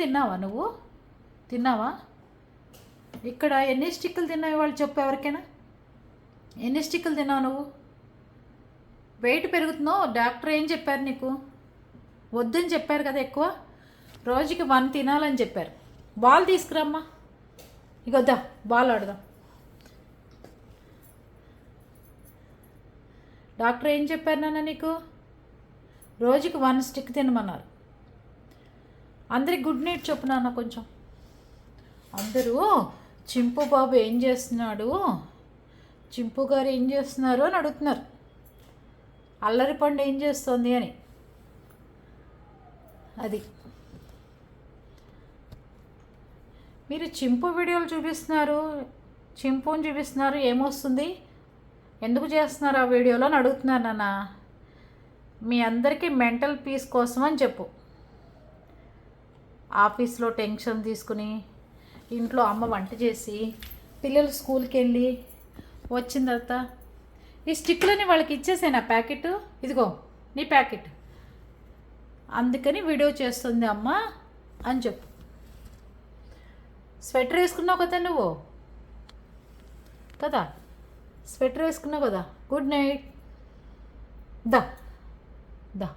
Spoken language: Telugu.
తిన్నావా నువ్వు? తిన్నావా? ఇక్కడ ఎన్ని స్టిక్కులు తిన్నావు వాళ్ళు చెప్పు ఎవరికైనా? ఎన్ని స్టిక్కులు తిన్నావు నువ్వు? వెయిట్ పెరుగుతున్నావు. డాక్టర్ ఏం చెప్పారు నీకు? వద్దని చెప్పారు కదా ఎక్కువ. రోజుకి వన్ తినాలని చెప్పారు. బాల్ తీసుకురమ్మా. ఇక వద్దా బాల్ ఆడదాం. డాక్టర్ ఏం చెప్పారు నాన్న నీకు? రోజుకి వన్ స్టిక్ తినమన్నారు. అందరికి గుడ్ నైట్ చెప్పు నాన్న కొంచెం. అందరూ చింపు బాబు ఏం చేస్తున్నాడు? చింపు గారు ఏం చేస్తున్నారు అని అడుగుతున్నారు. అల్లరి పండు ఏం చేస్తుంది అని. అది. మీరు చింపు వీడియోలు చూపిస్తున్నారు చింపుని చూపిస్తున్నారు ఏమొస్తుంది? ఎందుకు చేస్తున్నారు ఆ వీడియోలో అని అడుగుతున్నారు నాన్న. మీ అందరికీ మెంటల్ పీస్ కోసం అని చెప్పు. ఆఫీస్లో టెన్షన్ తీసుకుని ఇంట్లో అమ్మ వంట చేసి పిల్లలు స్కూల్కి వెళ్ళి వచ్చిన తర్వాత ఈ స్టిక్లని వాళ్ళకి ఇచ్చేసాను ఆ ప్యాకెట్ ఇదిగో నీ ప్యాకెట్. అందుకని వీడియో చేస్తుంది అమ్మ అని చెప్పు. స్వెటర్ వేసుకున్నావు కదా నువ్వు? కదా? స్వెటర్ వేసుకున్నావు కదా? Good night. దా. దా.